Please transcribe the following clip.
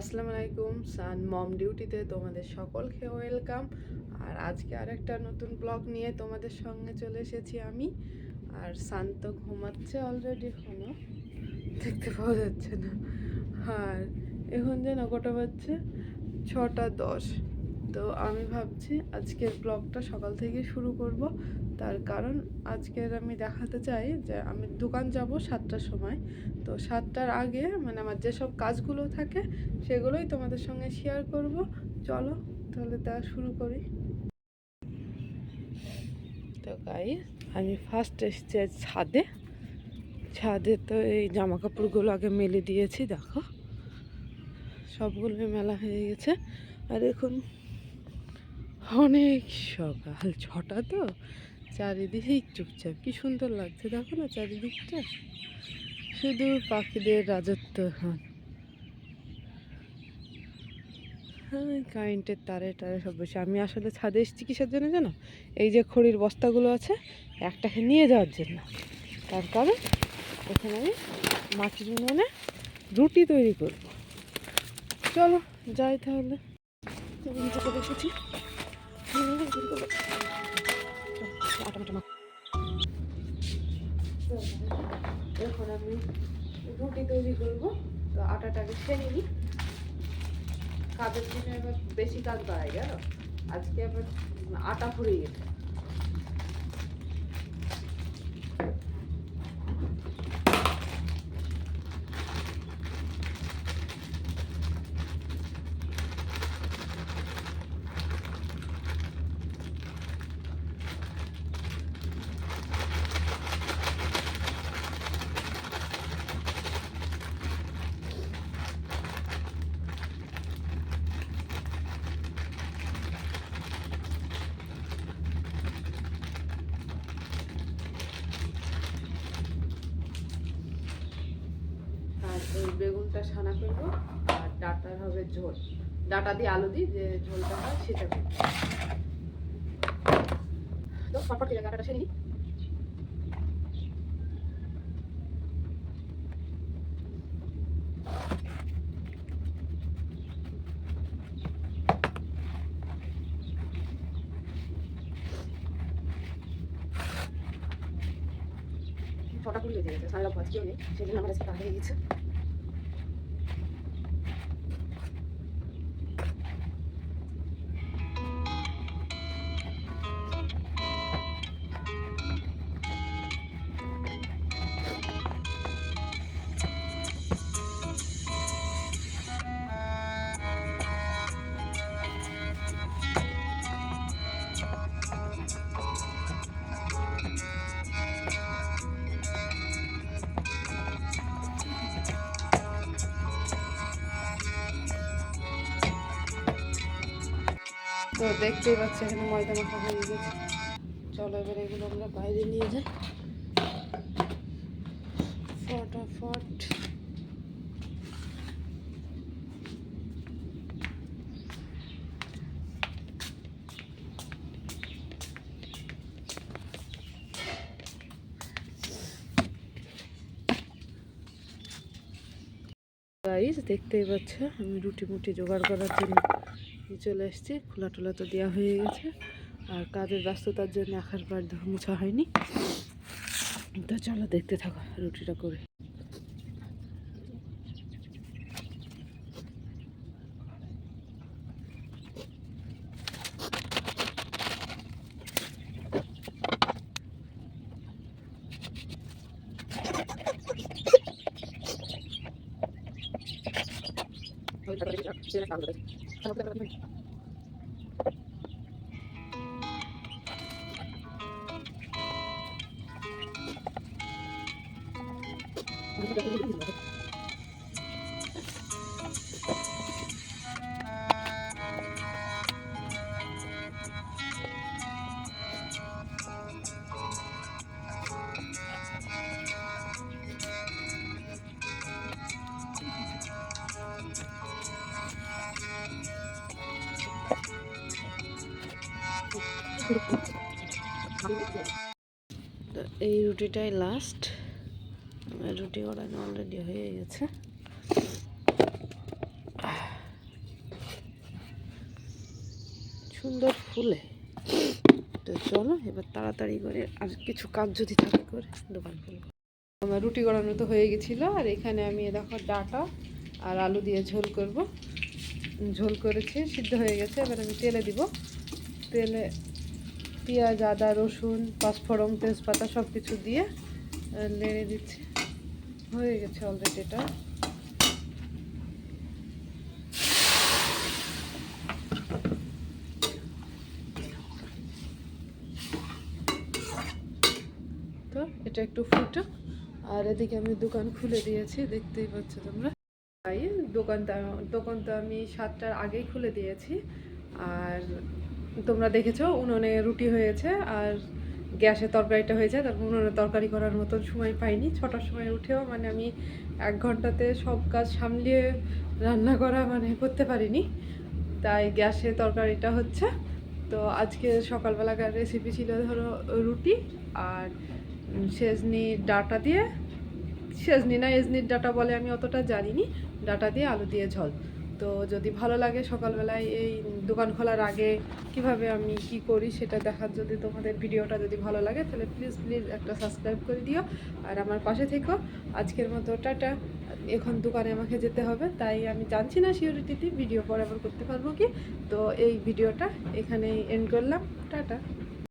আসসালামু আলাইকুম, সান মম ডিউটিতে তোমাদের সকলকে ওয়েলকাম। আর আজকে আরেকটা নতুন ব্লগ নিয়ে তোমাদের সঙ্গে চলে এসেছি আমি। আর সান তো ঘুমাচ্ছে অলরেডি এখনও দেখতে পাওয়া যাচ্ছে না। আর এখন যেন কটা বাজছে? ছটা দশ। তো আমি ভাবছি আজকের ব্লগটা সকাল থেকে শুরু করব। তার কারণ আজকের আমি দেখাতে চাই যে আমি দোকান যাব সাতটার সময়। তো সাতটার আগে মানে আমার যেসব কাজগুলো থাকে সেগুলোই তোমাদের সঙ্গে শেয়ার করব। চলো তাহলে তা শুরু করি। তো গাই আমি ফার্স্ট এসেছি ছাদে। ছাদে তো এই জামা কাপড়গুলো আগে মেলে দিয়েছি, দেখো। সবগুলোই মেলা হয়ে গেছে। আর এখন অনেক সকাল, ছটা তো। চারিদিকেই চুপচাপ। কি সুন্দর লাগছে, দেখো না চারিদিকটা। শুধু পাখিদের রাজত্ব এখন হ্যাঁ কারেন্টের তারে টারে সব বসে। আমি আসলে ছাদে এসেছি কিসের জন্য জানো? এই যে খড়ির বস্তাগুলো আছে, একটাকে নিয়ে যাওয়ার জন্য। তার কারণ, এখানে আমি মাটির উনুনে রুটি তৈরি করব। চলো, যাই তাহলে। এসেছি এখন আমি রুটি তৈরি করব তো আটাটাকে ছেড়ে নিই কাজের দিনে এবার বেশি কাজ বাড়ায় গেল আজকে আবার আটা ফুরিয়ে গেছে এই বেগুনটা ছানা করব আর ডাটার হবে ঝোল। ডাটা দিয়ে আলু দিই, যে ঝোলটা হয় সেটা করব তো করে ডাটাটা নিই ছটা কুড়ি গেছে সাড়ে পাঁচ কেউ নেই জন্য আমার আজকে তাড়াতাড়ি হয়ে গেছে। তো দেখতেই পাচ্ছি এখানে ময়দা মাখা হয়ে গেছে। চলো এবার এগুলো আমরা বাইরে নিয়ে যাই। ফটাফট। গাইস দেখতেই পাচ্ছ, আমি রুটি মুটি জোগাড় করার জন্য নিয়ে চলে এসেছি। খোলা টোলা তো দেওয়া হয়ে গেছে। আর কাজের ব্যস্ততার জন্য আখার বার মোছা হয়নি। তো চলো দেখতে থাকো রুটিটা করে। তো এই রুটিটাই লাস্ট আমার রুটি অর্ডার অলরেডি হয়ে গেছে। সুন্দর ফুলে। তো চলো, এবার তাড়াতাড়ি করে আর কিছু কাজ যদি থাকে করে দোকান খুলবো। আমার রুটি গড়ানো তো হয়ে গেছিল, আর এখানে আমি দেখো ডাটা আর আলু দিয়ে ঝোল করব। ঝোল করেছি, সিদ্ধ হয়ে গেছে, এবার আমি তেলে দিব। তেলে পেঁয়াজ, আদা, রসুন, পাঁচফোড়ন, তেজপাতা সব কিছু দিয়ে নেড়ে দিচ্ছি। হয়ে গেছে অলরেডি এটা। তো এটা একটু ফুটো। আর এদিকে আমি দোকান খুলে দিয়েছি, দেখতেই পাচ্ছ তোমরা। তাই দোকানটা দোকানটা আমি সাতটার আগেই খুলে দিয়েছি। আর তোমরা দেখেছ, উনুনে রুটি হয়েছে আর গ্যাসে তরকারিটা হয়েছে, তারপর উনুনে তরকারি করার মতন সময় পাইনি। ছটার সময় উঠেও মানে আমি এক ঘন্টাতে সব কাজ সামলিয়ে রান্না করা মানে করতে পারিনি। তাই গ্যাসে তরকারিটা হচ্ছে। তো আজকে সকালবেলাকার রেসিপি ছিল ধরো রুটি আর সেজনি ডাটা দিয়ে, সেজনি না এজনির ডাটা বলে আমি অতটা জানিনি। ডাটা দিয়ে আলু দিয়ে ঝোল। তো যদি ভালো লাগে সকালবেলায় এই দোকান খোলার আগে কীভাবে আমি কি করি সেটা দেখার যদি তোমাদের ভিডিওটা যদি ভালো লাগে, তাহলে প্লিজ প্লিজ একটা সাবস্ক্রাইব করে দিও। আর আমার পাশে থেকো। আজকের মতো টাটা। এখন দোকানে আমাকে যেতে হবে, তাই আমি জানছি না সিওরিটিতে, ভিডিও পরে আবার করতে পারব কি। তো এই ভিডিওটা এখানেই এন্ড করলাম। টাটা।